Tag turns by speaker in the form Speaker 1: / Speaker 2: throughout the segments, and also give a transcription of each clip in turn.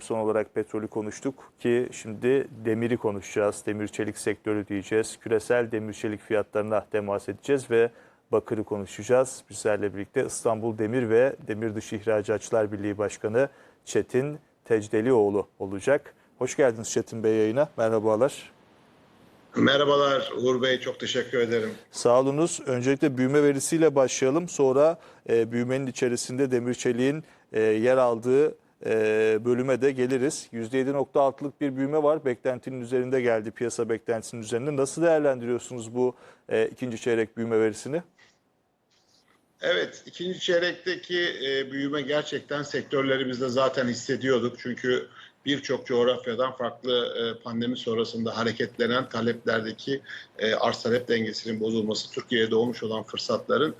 Speaker 1: Son olarak petrolü konuştuk ki şimdi demiri konuşacağız. Demir çelik sektörü diyeceğiz. Küresel demir çelik fiyatlarına temas edeceğiz ve bakırı konuşacağız. Bizlerle birlikte İstanbul Demir ve Demir Dışı İhracatçılar Birliği Başkanı Çetin Tecdelioğlu olacak. Hoş geldiniz Çetin Bey yayına. Merhabalar.
Speaker 2: Merhabalar Uğur Bey, çok teşekkür ederim.
Speaker 1: Sağ olunuz. Öncelikle büyüme verisiyle başlayalım. Sonra e, büyümenin içerisinde demir çeliğin e, yer aldığı bölüme de geliriz. %7.6'lık bir büyüme var. Beklentinin üzerinde geldi. Piyasa beklentisinin üzerinde. Nasıl değerlendiriyorsunuz bu e, ikinci çeyrek büyüme verisini?
Speaker 2: Evet, ikinci çeyrekteki e, büyüme gerçekten sektörlerimizde zaten hissediyorduk. Çünkü birçok coğrafyadan farklı e, pandemi sonrasında hareketlenen taleplerdeki arz talep dengesinin bozulması, Türkiye'ye doğmuş olan fırsatların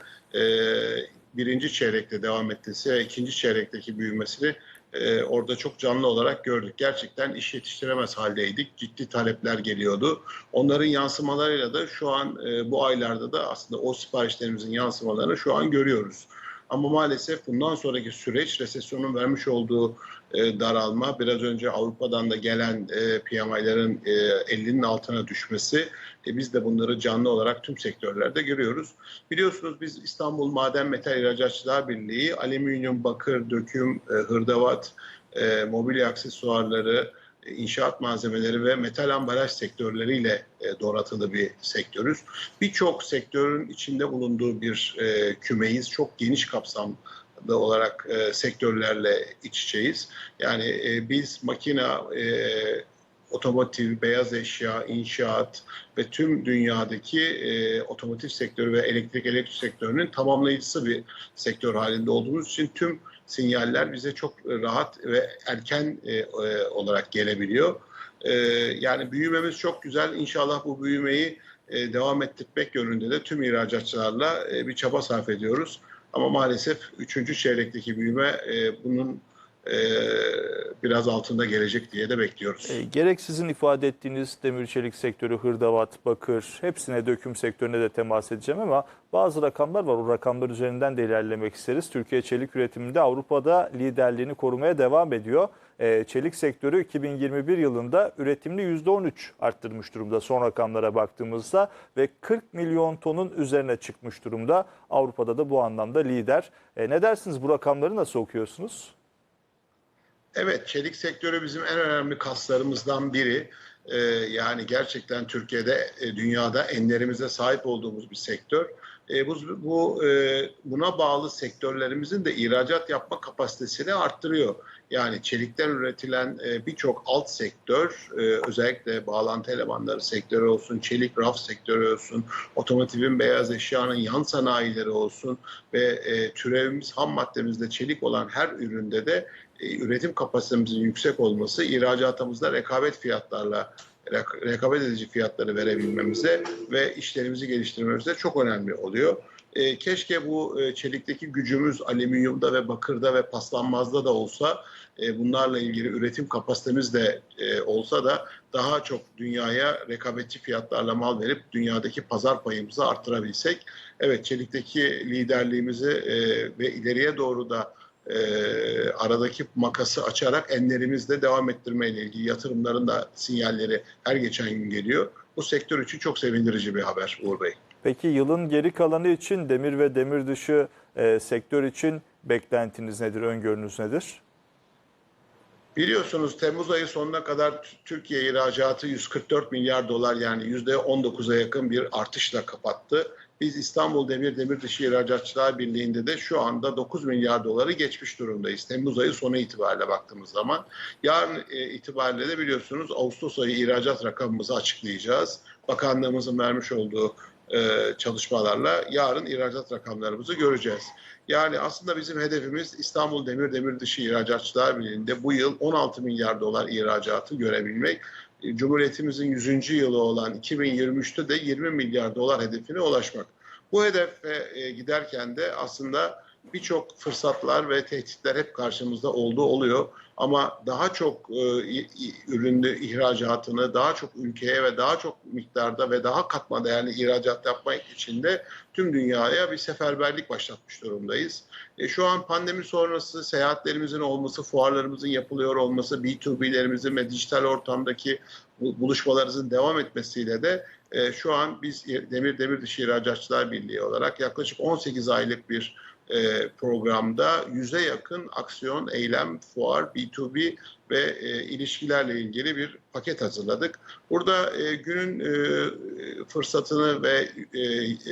Speaker 2: birinci çeyrekte devam ve ikinci çeyrekteki büyümesini e, orada çok canlı olarak gördük. Gerçekten iş yetiştiremez haldeydik. Ciddi talepler geliyordu. Onların yansımalarıyla da şu an e, bu aylarda da aslında o siparişlerimizin yansımalarını şu an görüyoruz. Ama maalesef bundan sonraki süreç resesyonun vermiş olduğu e, daralma, biraz önce Avrupa'dan da gelen e, PMI'lerin e, 50'nin altına düşmesi, e, biz de bunları canlı olarak tüm sektörlerde görüyoruz. Biliyorsunuz biz İstanbul Maden Metal İhracatçılar Birliği, alüminyum, bakır, döküm, e, hırdavat, e, mobilya aksesuarları, e, inşaat malzemeleri ve metal ambalaj sektörleriyle e, donatılı bir sektörüz. Birçok sektörün içinde bulunduğu bir e, kümeyiz. Çok geniş kapsamlı olarak e, sektörlerle iç içeyiz. Yani e, biz makina, e, otomotiv, beyaz eşya, inşaat ve tüm dünyadaki e, otomotiv sektörü ve elektrik elektrik sektörünün tamamlayıcısı bir sektör halinde olduğumuz için tüm sinyaller bize çok rahat ve erken e, e, olarak gelebiliyor. E, yani büyümemiz çok güzel. İnşallah bu büyümeyi e, devam ettirmek yönünde de tüm ihracatçılarla e, bir çaba sarf ediyoruz. Ama maalesef üçüncü çeyrekteki büyüme e, bunun e, biraz altında gelecek diye de bekliyoruz.
Speaker 1: E, gerek sizin ifade ettiğiniz demir çelik sektörü, hırdavat, bakır hepsine döküm sektörüne de temas edeceğim ama bazı rakamlar var. O rakamlar üzerinden de ilerlemek isteriz. Türkiye çelik üretiminde Avrupa'da liderliğini korumaya devam ediyor. E, çelik sektörü 2021 yılında üretimini %13 arttırmış durumda son rakamlara baktığımızda ve 40 milyon tonun üzerine çıkmış durumda. Avrupa'da da bu anlamda lider. E, ne dersiniz bu rakamları nasıl okuyorsunuz?
Speaker 2: Evet, çelik sektörü bizim en önemli kaslarımızdan biri. Ee, yani gerçekten Türkiye'de, e, dünyada enlerimize sahip olduğumuz bir sektör. E, bu bu e, buna bağlı sektörlerimizin de ihracat yapma kapasitesini arttırıyor. Yani çelikten üretilen e, birçok alt sektör, e, özellikle bağlantı elemanları sektörü olsun, çelik raf sektörü olsun, otomotivin beyaz eşyanın yan sanayileri olsun ve e, türevimiz ham maddemizde çelik olan her üründe de e, üretim kapasitemizin yüksek olması ihracatımızda rekabet fiyatlarla rekabet edici fiyatları verebilmemize ve işlerimizi geliştirmemize çok önemli oluyor. E, keşke bu e, çelikteki gücümüz alüminyumda ve bakırda ve paslanmazda da olsa e, bunlarla ilgili üretim kapasitemiz de e, olsa da daha çok dünyaya rekabetçi fiyatlarla mal verip dünyadaki pazar payımızı arttırabilsek. Evet çelikteki liderliğimizi e, ve ileriye doğru da e, aradaki makası açarak enlerimizde devam ettirmeyle ilgili yatırımların da sinyalleri her geçen gün geliyor. Bu sektör için çok sevindirici bir haber Uğur Bey.
Speaker 1: Peki yılın geri kalanı için demir ve demir dışı e, sektör için beklentiniz nedir, öngörünüz nedir?
Speaker 2: Biliyorsunuz Temmuz ayı sonuna kadar Türkiye ihracatı 144 milyar dolar yani %19'a yakın bir artışla kapattı. Biz İstanbul Demir Demir Dışı İhracatçılar Birliği'nde de şu anda 9 milyar doları geçmiş durumdayız. Temmuz ayı sonu itibariyle baktığımız zaman. Yarın e, itibariyle de biliyorsunuz Ağustos ayı ihracat rakamımızı açıklayacağız. Bakanlığımızın vermiş olduğu e, çalışmalarla yarın ihracat rakamlarımızı göreceğiz. Yani aslında bizim hedefimiz İstanbul Demir Demir Dışı İhracatçılar Birliği'nde bu yıl 16 milyar dolar ihracatı görebilmek. Cumhuriyetimizin 100. yılı olan 2023'te de 20 milyar dolar hedefine ulaşmak. Bu hedefe e, giderken de aslında birçok fırsatlar ve tehditler hep karşımızda olduğu oluyor. Ama daha çok e, ürünü ihracatını daha çok ülkeye ve daha çok miktarda ve daha katma değerli ihracat yapmak için de tüm dünyaya bir seferberlik başlatmış durumdayız. E, şu an pandemi sonrası seyahatlerimizin olması, fuarlarımızın yapılıyor olması, B2B'lerimizin ve dijital ortamdaki bu- buluşmalarımızın devam etmesiyle de e, şu an biz Demir Demir Dışı İhracatçılar Birliği olarak yaklaşık 18 aylık bir e, programda yüze yakın aksiyon, eylem, fuar, B2B ve e, ilişkilerle ilgili bir paket hazırladık. Burada e, günün e, fırsatını ve e,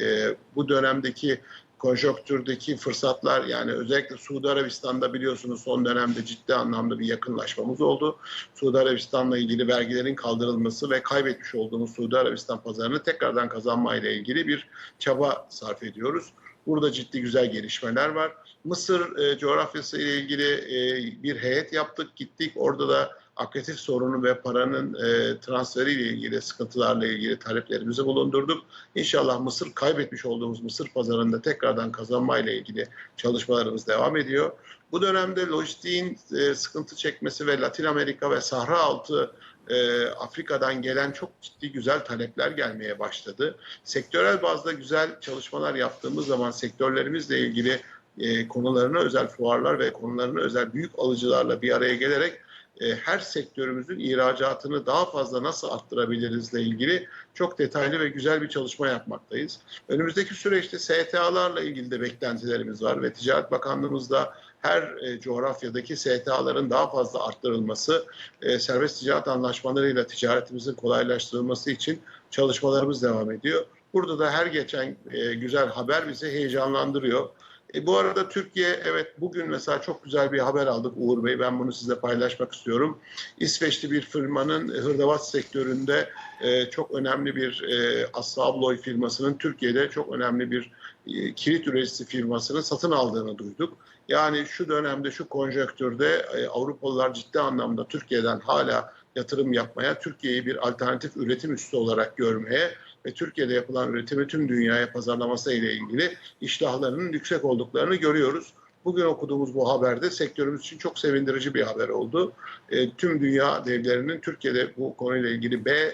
Speaker 2: e, bu dönemdeki konjonktürdeki fırsatlar yani özellikle Suudi Arabistan'da biliyorsunuz son dönemde ciddi anlamda bir yakınlaşmamız oldu. Suudi Arabistan'la ilgili vergilerin kaldırılması ve kaybetmiş olduğumuz Suudi Arabistan pazarını tekrardan kazanmayla ilgili bir çaba sarf ediyoruz. Burada ciddi güzel gelişmeler var. Mısır e, coğrafyası ile ilgili e, bir heyet yaptık, gittik. Orada da akretif sorunu ve paranın e, transferiyle ilgili sıkıntılarla ilgili taleplerimizi bulundurduk. İnşallah Mısır kaybetmiş olduğumuz Mısır pazarında tekrardan kazanmayla ilgili çalışmalarımız devam ediyor. Bu dönemde lojistiğin e, sıkıntı çekmesi ve Latin Amerika ve Sahra altı e, Afrika'dan gelen çok ciddi güzel talepler gelmeye başladı. Sektörel bazda güzel çalışmalar yaptığımız zaman sektörlerimizle ilgili e, konularına özel fuarlar ve konularına özel büyük alıcılarla bir araya gelerek e, her sektörümüzün ihracatını daha fazla nasıl arttırabilirizle ilgili çok detaylı ve güzel bir çalışma yapmaktayız. Önümüzdeki süreçte STA'larla ilgili de beklentilerimiz var ve Ticaret Bakanlığımızda her e, coğrafyadaki STA'ların daha fazla arttırılması, e, serbest ticaret anlaşmalarıyla ticaretimizin kolaylaştırılması için çalışmalarımız devam ediyor. Burada da her geçen e, güzel haber bizi heyecanlandırıyor. E, bu arada Türkiye evet bugün mesela çok güzel bir haber aldık Uğur Bey. Ben bunu size paylaşmak istiyorum. İsveçli bir firmanın e, hırdavat sektöründe e, çok önemli bir e, Assa Abloy firmasının Türkiye'de çok önemli bir e, kilit üreticisi firmasını satın aldığını duyduk. Yani şu dönemde şu konjonktürde e, Avrupalılar ciddi anlamda Türkiye'den hala yatırım yapmaya, Türkiye'yi bir alternatif üretim üssü olarak görmeye ve Türkiye'de yapılan üretimi tüm dünyaya pazarlaması ile ilgili iştahlarının yüksek olduklarını görüyoruz. Bugün okuduğumuz bu haberde sektörümüz için çok sevindirici bir haber oldu. E, tüm dünya devlerinin Türkiye'de bu konuyla ilgili B e,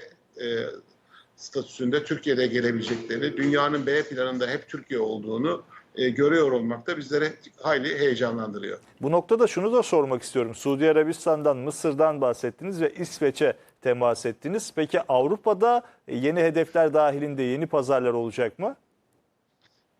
Speaker 2: statüsünde Türkiye'de gelebileceklerini, dünyanın B planında hep Türkiye olduğunu e, görüyor olmak da bizleri hayli heyecanlandırıyor.
Speaker 1: Bu noktada şunu da sormak istiyorum. Suudi Arabistan'dan, Mısır'dan bahsettiniz ve İsveç'e temas ettiniz. Peki Avrupa'da yeni hedefler dahilinde yeni pazarlar olacak mı?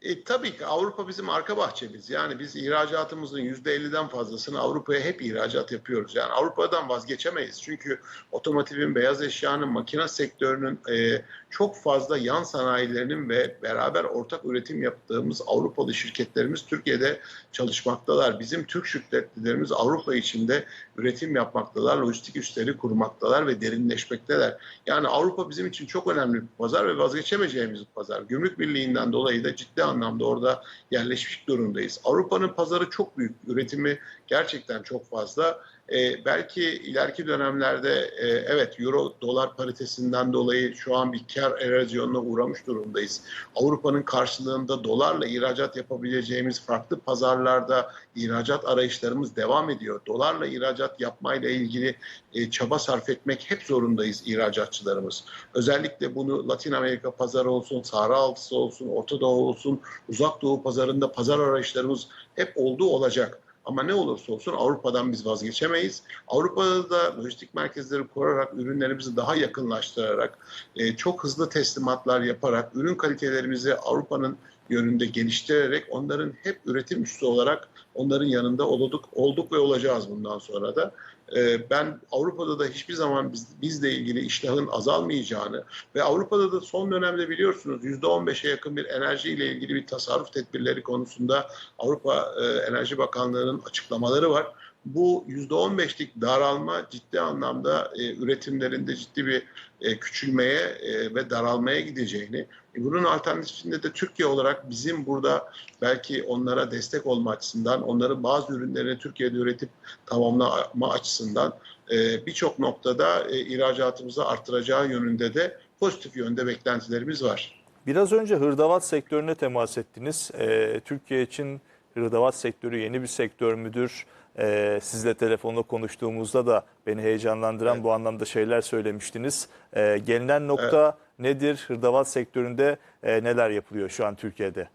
Speaker 2: E, tabii ki Avrupa bizim arka bahçemiz. Yani biz ihracatımızın %50'den fazlasını Avrupa'ya hep ihracat yapıyoruz. Yani Avrupa'dan vazgeçemeyiz. Çünkü otomotivin, beyaz eşyanın, makine sektörünün e, çok fazla yan sanayilerinin ve beraber ortak üretim yaptığımız Avrupalı şirketlerimiz Türkiye'de çalışmaktalar. Bizim Türk şirketlerimiz Avrupa içinde üretim yapmaktalar, lojistik üsleri kurmaktalar ve derinleşmekteler. Yani Avrupa bizim için çok önemli bir pazar ve vazgeçemeyeceğimiz bir pazar. Gümrük Birliği'nden dolayı da ciddi anlamda orada yerleşmiş durumdayız. Avrupa'nın pazarı çok büyük, üretimi gerçekten çok fazla. Ee, belki ileriki dönemlerde e, evet euro dolar paritesinden dolayı şu an bir kar erozyonuna uğramış durumdayız. Avrupa'nın karşılığında dolarla ihracat yapabileceğimiz farklı pazarlarda ihracat arayışlarımız devam ediyor. Dolarla ihracat yapmayla ilgili e, çaba sarf etmek hep zorundayız ihracatçılarımız. Özellikle bunu Latin Amerika pazarı olsun, Sahra altısı olsun, Orta Doğu olsun, Uzak Doğu pazarında pazar arayışlarımız hep olduğu olacak. Ama ne olursa olsun Avrupa'dan biz vazgeçemeyiz. Avrupa'da da lojistik merkezleri kurarak, ürünlerimizi daha yakınlaştırarak, e, çok hızlı teslimatlar yaparak, ürün kalitelerimizi Avrupa'nın yönünde geliştirerek onların hep üretim üssü olarak onların yanında olduk, olduk ve olacağız bundan sonra da. E, ben Avrupa'da da hiçbir zaman biz, bizle ilgili iştahın azalmayacağını ve Avrupa'da da son dönemde biliyorsunuz %15'e yakın bir enerji ile ilgili bir tasarruf tedbirleri konusunda Avrupa e, Enerji Bakanlığı'nın açıklamaları var. Bu %15'lik daralma ciddi anlamda e, üretimlerinde ciddi bir e, küçülmeye e, ve daralmaya gideceğini, e, bunun alternatifinde de Türkiye olarak bizim burada belki onlara destek olma açısından, onların bazı ürünlerini Türkiye'de üretip tamamlama açısından e, birçok noktada e, ihracatımızı arttıracağı yönünde de pozitif yönde beklentilerimiz var.
Speaker 1: Biraz önce hırdavat sektörüne temas ettiniz. Ee, Türkiye için hırdavat sektörü yeni bir sektör müdür? Ee, sizle telefonla konuştuğumuzda da beni heyecanlandıran
Speaker 2: Evet.
Speaker 1: bu anlamda şeyler söylemiştiniz. Ee, gelinen nokta nedir? Hırdavat sektöründe e, neler yapılıyor şu an Türkiye'de?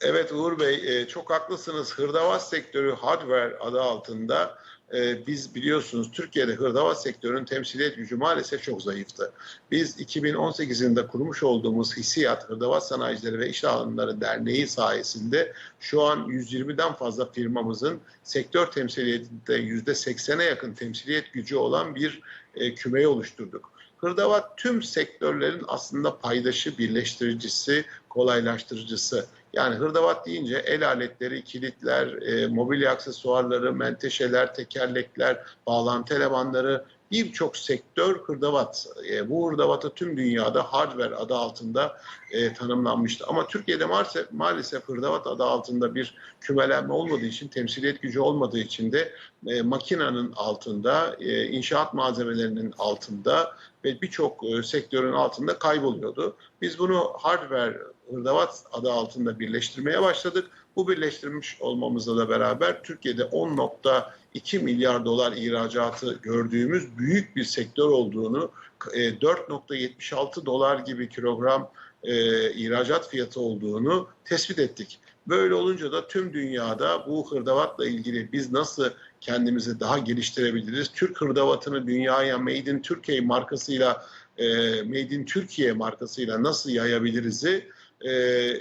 Speaker 2: Evet Uğur Bey, e, çok haklısınız. Hırdavat sektörü hardware adı altında e, biz biliyorsunuz Türkiye'de hırdavat sektörünün temsiliyet gücü maalesef çok zayıftı. Biz 2018 yılında kurmuş olduğumuz Hissiyat Hırdavat Sanayicileri ve İş Alanları Derneği sayesinde şu an 120'den fazla firmamızın sektör temsiliyetinde %80'e yakın temsiliyet gücü olan bir e, kümeyi oluşturduk. Hırdavat tüm sektörlerin aslında paydaşı, birleştiricisi, kolaylaştırıcısı. Yani hırdavat deyince el aletleri, kilitler, e, mobilya aksesuarları, menteşeler, tekerlekler, bağlantı elemanları birçok sektör hırdavat. E, bu hırdavatı tüm dünyada hardware adı altında e, tanımlanmıştı. Ama Türkiye'de maalesef, maalesef hırdavat adı altında bir kümelenme olmadığı için, temsiliyet gücü olmadığı için de e, makinenin altında, e, inşaat malzemelerinin altında ve birçok e, sektörün altında kayboluyordu. Biz bunu hardware hırdavat adı altında birleştirmeye başladık. Bu birleştirmiş olmamızla da beraber Türkiye'de 10.2 milyar dolar ihracatı gördüğümüz büyük bir sektör olduğunu, e, 4.76 dolar gibi kilogram e, ihracat fiyatı olduğunu tespit ettik. Böyle olunca da tüm dünyada bu hırdavatla ilgili biz nasıl kendimizi daha geliştirebiliriz? Türk hırdavatını dünyaya Made in Türkiye markasıyla e, Made in Türkiye markasıyla nasıl yayabiliriz'i e,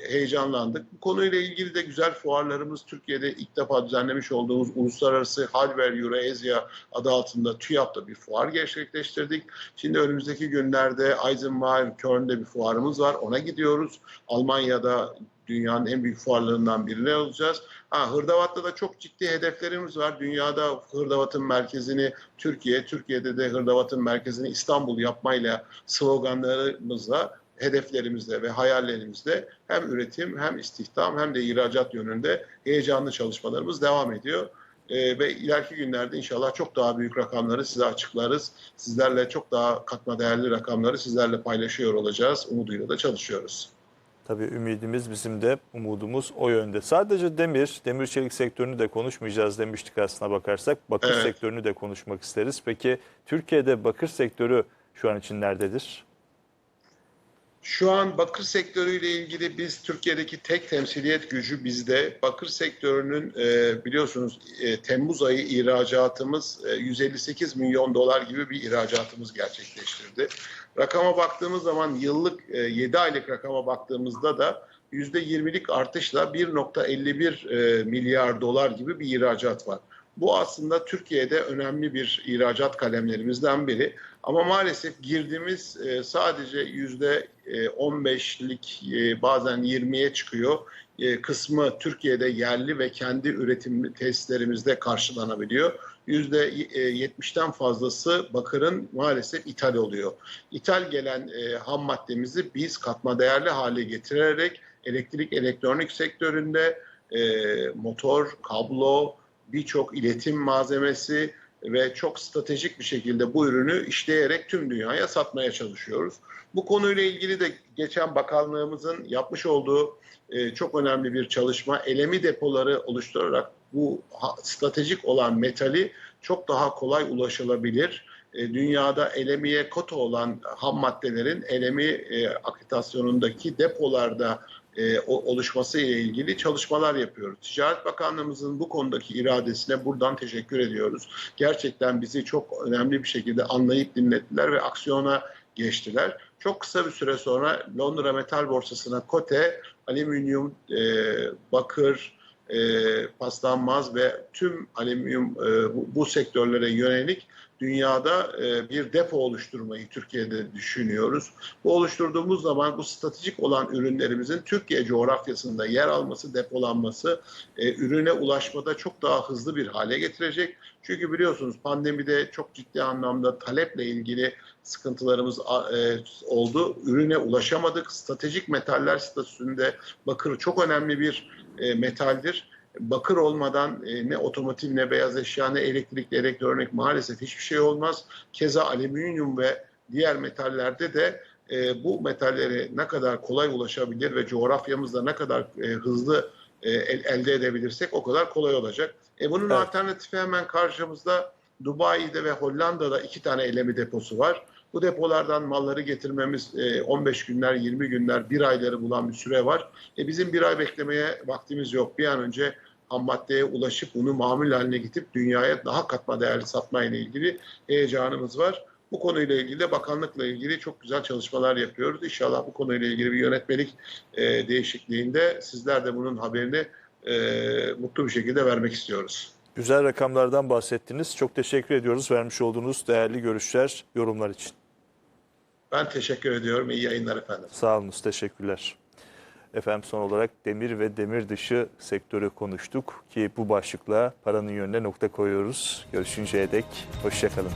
Speaker 2: heyecanlandık. Bu konuyla ilgili de güzel fuarlarımız Türkiye'de ilk defa düzenlemiş olduğumuz Uluslararası Hardware Eurasia adı altında TÜYAP'ta bir fuar gerçekleştirdik. Şimdi önümüzdeki günlerde Eisenhower Köln'de bir fuarımız var. Ona gidiyoruz. Almanya'da dünyanın en büyük fuarlarından birine olacağız. Ha, Hırdavat'ta da çok ciddi hedeflerimiz var. Dünyada Hırdavat'ın merkezini Türkiye, Türkiye'de de Hırdavat'ın merkezini İstanbul yapmayla sloganlarımızla hedeflerimizde ve hayallerimizde hem üretim hem istihdam hem de ihracat yönünde heyecanlı çalışmalarımız devam ediyor. Ee, ve ileriki günlerde inşallah çok daha büyük rakamları size açıklarız. Sizlerle çok daha katma değerli rakamları sizlerle paylaşıyor olacağız. Umuduyla da çalışıyoruz.
Speaker 1: Tabii ümidimiz bizim de umudumuz o yönde. Sadece demir, demir çelik sektörünü de konuşmayacağız demiştik aslına bakarsak. Bakır
Speaker 2: Evet.
Speaker 1: sektörünü de konuşmak isteriz. Peki Türkiye'de bakır sektörü şu an için nerededir?
Speaker 2: Şu an bakır sektörüyle ilgili biz Türkiye'deki tek temsiliyet gücü bizde. Bakır sektörünün e, biliyorsunuz e, Temmuz ayı ihracatımız e, 158 milyon dolar gibi bir ihracatımız gerçekleştirdi. Rakama baktığımız zaman yıllık e, 7 aylık rakama baktığımızda da %20'lik artışla 1.51 e, milyar dolar gibi bir ihracat var. Bu aslında Türkiye'de önemli bir ihracat kalemlerimizden biri. Ama maalesef girdiğimiz e, sadece yüzde 15'lik e, bazen 20'ye çıkıyor. E, kısmı Türkiye'de yerli ve kendi üretim testlerimizde karşılanabiliyor. Yüzde e, 70'ten fazlası bakırın maalesef ithal oluyor. İthal gelen e, ham maddemizi biz katma değerli hale getirerek elektrik elektronik sektöründe e, motor, kablo, birçok iletim malzemesi ve çok stratejik bir şekilde bu ürünü işleyerek tüm dünyaya satmaya çalışıyoruz. Bu konuyla ilgili de geçen bakanlığımızın yapmış olduğu e, çok önemli bir çalışma elemi depoları oluşturarak bu stratejik olan metali çok daha kolay ulaşılabilir. E, dünyada elemiye kota olan ham maddelerin elemi e, depolarda e, oluşması ile ilgili çalışmalar yapıyoruz. Ticaret Bakanlığımızın bu konudaki iradesine buradan teşekkür ediyoruz. Gerçekten bizi çok önemli bir şekilde anlayıp dinlettiler ve aksiyona geçtiler. Çok kısa bir süre sonra Londra Metal Borsası'na kote, alüminyum, e, bakır, e, paslanmaz ve tüm alüminyum e, bu, bu sektörlere yönelik dünyada e, bir depo oluşturmayı Türkiye'de düşünüyoruz. Bu oluşturduğumuz zaman bu stratejik olan ürünlerimizin Türkiye coğrafyasında yer alması, depolanması e, ürüne ulaşmada çok daha hızlı bir hale getirecek. Çünkü biliyorsunuz pandemide çok ciddi anlamda taleple ilgili sıkıntılarımız e, oldu. Ürüne ulaşamadık. Stratejik metaller statüsünde bakır çok önemli bir metaldir. Bakır olmadan e, ne otomotiv ne beyaz eşya ne elektrikli elektronik maalesef hiçbir şey olmaz. Keza alüminyum ve diğer metallerde de e, bu metallere ne kadar kolay ulaşabilir ve coğrafyamızda ne kadar e, hızlı e, el- elde edebilirsek o kadar kolay olacak. E, bunun
Speaker 1: Evet.
Speaker 2: alternatifi hemen karşımızda Dubai'de ve Hollanda'da iki tane elemi deposu var. Bu depolardan malları getirmemiz e, 15 günler, 20 günler, bir ayları bulan bir süre var. E, bizim bir ay beklemeye vaktimiz yok. Bir an önce ham maddeye ulaşıp bunu mamul haline getirip dünyaya daha katma değerli satmayla ilgili heyecanımız var. Bu konuyla ilgili de bakanlıkla ilgili çok güzel çalışmalar yapıyoruz. İnşallah bu konuyla ilgili bir yönetmelik e, değişikliğinde sizler de bunun haberini e, mutlu bir şekilde vermek istiyoruz.
Speaker 1: Güzel rakamlardan bahsettiniz. Çok teşekkür ediyoruz vermiş olduğunuz değerli görüşler, yorumlar için.
Speaker 2: Ben teşekkür ediyorum. İyi yayınlar efendim.
Speaker 1: Sağ olunuz, teşekkürler. Efendim son olarak demir ve demir dışı sektörü konuştuk ki bu başlıkla paranın yönüne nokta koyuyoruz. Görüşünceye dek hoşçakalın.